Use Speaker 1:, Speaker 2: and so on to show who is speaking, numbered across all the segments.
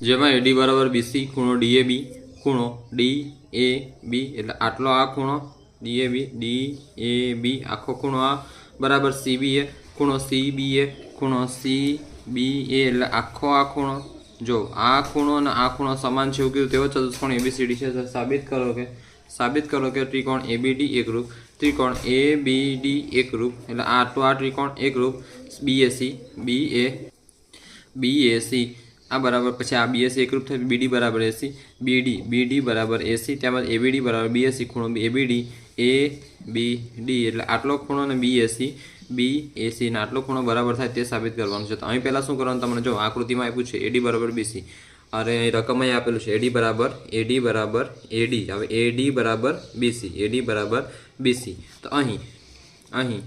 Speaker 1: જેમાં એડી બરાબર બીસી ખૂણો ડીએ બી ખૂણો ડી એ બી એટલે આટલો આ ખૂણો ડી બી ડી એ બી આખો ખૂણો આ બરાબર સી બી એ ખૂણો સી બી એ ખૂણો સી બી એ એટલે આખો આ ખૂણો. જો આ ખૂણો અને આ ખૂણો સમાન છે એવું કીધું તેવો ચતુષ્કોણ એબીસીડી છે. સાબિત કરો કે, સાબિત કરો કે ત્રિકોણ એબીડી એકરૂપ ત્રિકોણ એ બી ડી એકરૂપ એટલે તો આ ત્રિકોણ એકરૂપ બી એ બી એ બી એસી આ બરાબર પછી આ બીએસસી એકરૂપ થાય બીડી બરાબર એસી બીડી બીડી બરાબર એસી ત્યારબાદ એબીડી બરાબર બીએસસી ખૂણો એબીડી એ બી ડી એટલે આટલો ખૂણો અને બીએસસી બી એસી અને આટલો ખૂણો બરાબર થાય તે સાબિત કરવાનું છે. તો અહીં પહેલાં શું કરવાનું તમને જો આકૃતિમાં આપ્યું છે એડી બરાબર બીસી અરે અહીં રકમમાં આપેલું છે એડી બરાબર એડી બરાબર એડી હવે એડી બરાબર બીસી એડી બરાબર બીસી તો અહીં અહીં,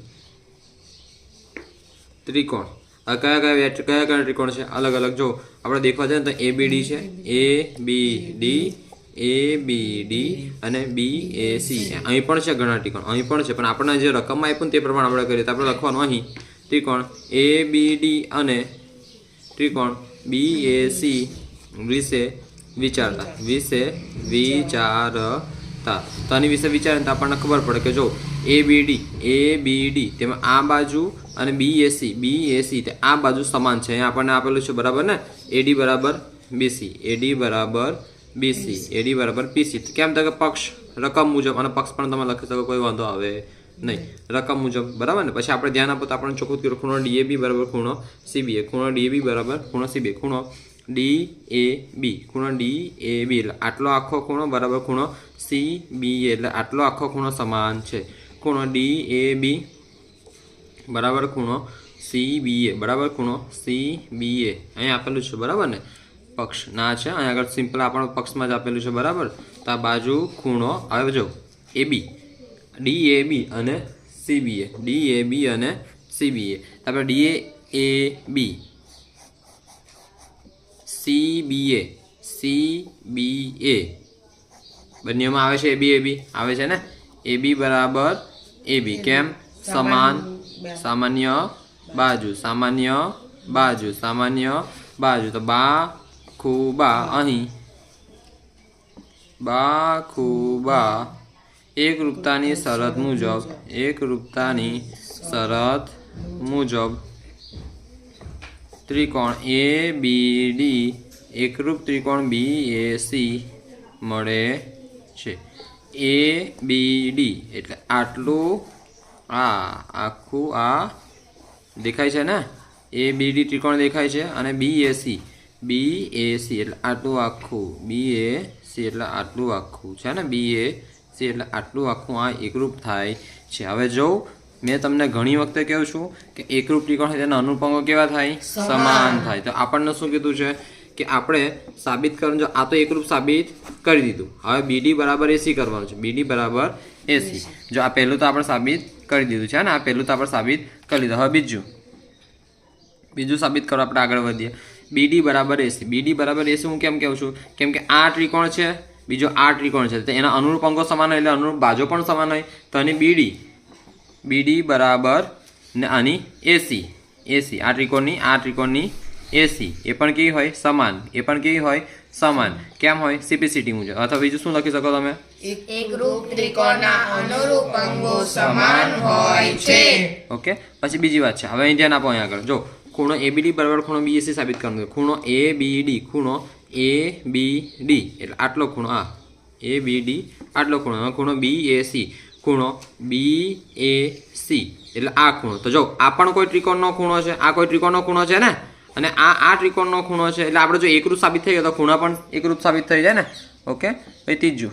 Speaker 1: ત્રિકોણ. આ કયા કયા વ્યાચ કયા કયા ત્રિકોણ છે? અલગ અલગ. જો આપણે દેખવા ને તો એ બી ડી છે. એ B D A B D અને બી એ સી અહીં પણ છે ઘણા ત્રિકોણ. અહીં પણ છે. પણ આપણને જે રકમમાં આપ્યું તે પ્રમાણે આપણે કરીએ. તો આપણે લખવાનું અહીં. ત્રિકોણ એ બી ડી અને ત્રિકોણ બી એ સી વિશે વિચારતા. વિશે વિચારતા. તો આની વિશે વિચારે તો આપણને ખબર પડે કે જો એ B D A B D તેમાં આ બાજુ અને બી એસી બી એસી આ બાજુ સમાન છે. અહીંયા આપણને આપેલું છે બરાબર ને? એડી બરાબર બીસી એડી બરાબર બીસી એડી બરાબર પીસી કેમ તો કે પક્ષ, રકમ મુજબ અને પક્ષ પણ તમે લખી શકો, કોઈ વાંધો આવે નહીં. રકમ મુજબ, બરાબર ને? પછી આપણે ધ્યાન આપો તો આપણે ચોખ્ખું કર્યું, ખૂણો ડીએબી બરાબર ખૂણો સીબીએ ખૂણો ડીએબી બરાબર ખૂણો સીબીએ ખૂણો ડી એ બી ખૂણો ડી એ બી એટલે આટલો આખો ખૂણો બરાબર ખૂણો સી બી એટલે આટલો આખો ખૂણો સમાન છે. ખૂણો ડી એ બી બરાબર ખૂણો સી બી એ બરાબર ખૂણો સી બી એ અહીં આપેલું છે બરાબર ને? પક્ષ. ના છે અહીં આગળ સિમ્પલ આપણો પક્ષમાં જ આપેલું છે બરાબર? તો આ બાજુ ખૂણો આવે જો એ બી. ડી એ બી અને C B A D A બી અને સી બી એ આપણે D A B C B. A C B A બંનેમાં આવે છે એ બી એ બી. આવે છે ને? એ બી બરાબર એ બી. કેમ? સમાન. સામાન્ય બાજુ સામાન્ય બાજુ સામાન્ય બાજુ. તો બા ખૂબા અહીં. બા ખૂબા એકરૂપતાની શરત મુજબ એકરૂપતાની શરત મુજબ ત્રિકોણ એ બી ડી એકરૂપ ત્રિકોણ બી એ સી મળે છે. એ બી ડી એટલે આટલું આ આખું આ દેખાય છે ને? એ બી ડી ત્રિકોણ દેખાય છે અને બી A C. B A C એટલે આટલું આખું. બી એ સી એટલે આટલું આખું છે ને? બી એ સી એટલે આટલું આખું આ એકરૂપ થાય છે. હવે જો મેં તમને ઘણી વખતે કહું છું કે એકરૂપ ત્રિકોણ થાય તેના અનુપંગો કેવા થાય? સમાન થાય. તો આપણને શું કીધું છે કે આપણે સાબિત કરવાનું જો આ તો એકરૂપ સાબિત કરી દીધું. હવે બીડી બરાબર એસી કરવાનું છે. બીડી બરાબર એસી જો આ પહેલું તો આપણે સાબિત કરી દીધું છે ને આ પહેલું તો આપણે સાબિત કરી લીધું. હવે બીજું. બીજું સાબિત કરો આપણે આગળ વધીએ. બીડી બરાબર એસી બીડી બરાબર એસી હું કેમ કહું છું? કેમ કે આ ત્રિકોણ છે, બીજો આ ત્રિકોણ છે. તો એના અનુરૂપ અંગો સમાન હોય એટલે અનુરૂપ બાજુ પણ સમાન હોય. તો આની બીડી બીડી બરાબર ને આની એસી એસી આ ત્રિકોણની આ ત્રિકોણની એસી. એ પણ કેવી હોય? સમાન. એ પણ કેવી હોય? સમાન. કેમ હોય? સીપીસીટી મુજબ. અથવા બીજું શું લખી શકો તમે?
Speaker 2: એકરૂપ ત્રિકોણના અનુરૂપ અંગો સમાન હોય છે.
Speaker 1: ઓકે. પછી બીજી વાત છે. હવે અહીં ધ્યાન આપો અહીં આગળ. જો ખૂણો એ બી ડી બરાબર ખૂણો બીએસી સાબિત કરવાનું ખૂણો એ બી ડી ખૂણો એ બી ડી એટલે આટલો ખૂણો. આ. એ બી ડી આટલો ખૂણો. ખૂણો બી એ સી ખૂણો બી એ સી એટલે આ ખૂણો. તો જો આ પણ કોઈ ત્રિકોણનો ખૂણો છે? આ કોઈ ત્રિકોણનો ખૂણો છે ને? અને આ આ ત્રિકોણનો ખૂણો છે, એટલે આપણે જો એકરૂપ સાબિત થઈ ગયો તો ખૂણા પણ એકરૂપ સાબિત થઈ જાય ને? ઓકે? પછી ત્રીજું.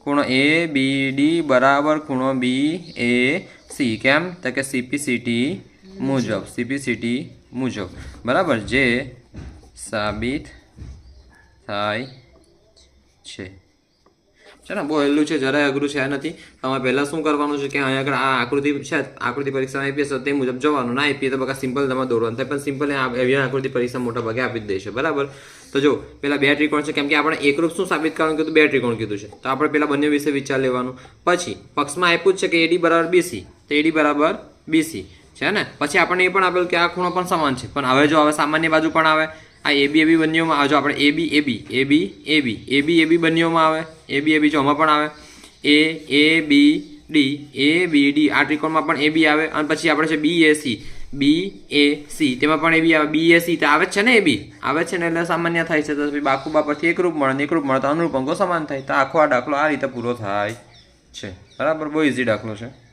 Speaker 1: ખૂણો એ બી ડી બરાબર ખૂણો બી એ સી કેમ? તો કે સીપીસીટી મુજબ સીપીસીટી મુજબ. બરાબર? જે સાબિત થાય છે. છે ને, બહુ હેલું છે, જરાય અઘરું છે નથી. તમારે પહેલાં શું કરવાનું છે કે અહીં આગળ આ આકૃતિ છે, આકૃતિ પરીક્ષામાં આપીએ તો તે મુજબ જવાનું. ના આપીએ તો બકા સિમ્પલ તમારે દોડવાનું થાય, પણ સિમ્પલ એવી આકૃતિ પરીક્ષા મોટા ભાગે આપી જ દેશે. બરાબર? તો જો, પેલા બે ત્રિકોણ છે, કેમ કે આપણે એકરૂપ શું સાબિત કરવાનું કીધું? બે ત્રિકોણ કીધું છે. તો આપણે પેલા બંને વિશે વિચાર લેવાનું. પછી, પક્ષમાં આપ્યું જ છે કે એડી બરાબર બીસી તો એડી બરાબર બીસી છે ને? પછી આપણને એ પણ આપેલું કે આ ખૂણો પણ સમાન છે. પણ હવે જો હવે સામાન્ય બાજુ પણ આવે આ એ બી એ બંનેઓમાં આવે જો આપણે એ બી એ બી એ બી એ બી એ બી એ બી બંનેઓમાં આવે એ બી એ બી જો આમાં પણ આવે એ એ B D A B D આ ત્રિકોણમાં પણ એ બી આવે, અને પછી આપણે છે બી A C B A C તેમાં પણ એ બી આવે. બી એ સી તો આવે જ છે ને એ બી આવે છે ને, એટલે સામાન્ય થાય છે. તો પછી બાકુબા પરથી એકરૂપ મળે ને એકરૂપ મળે તો અનુરૂપ અંગો સમાન થાય. તો આખો આ દાખલો આ રીતે પૂરો થાય છે. બરાબર? બહુ ઇઝી દાખલો છે.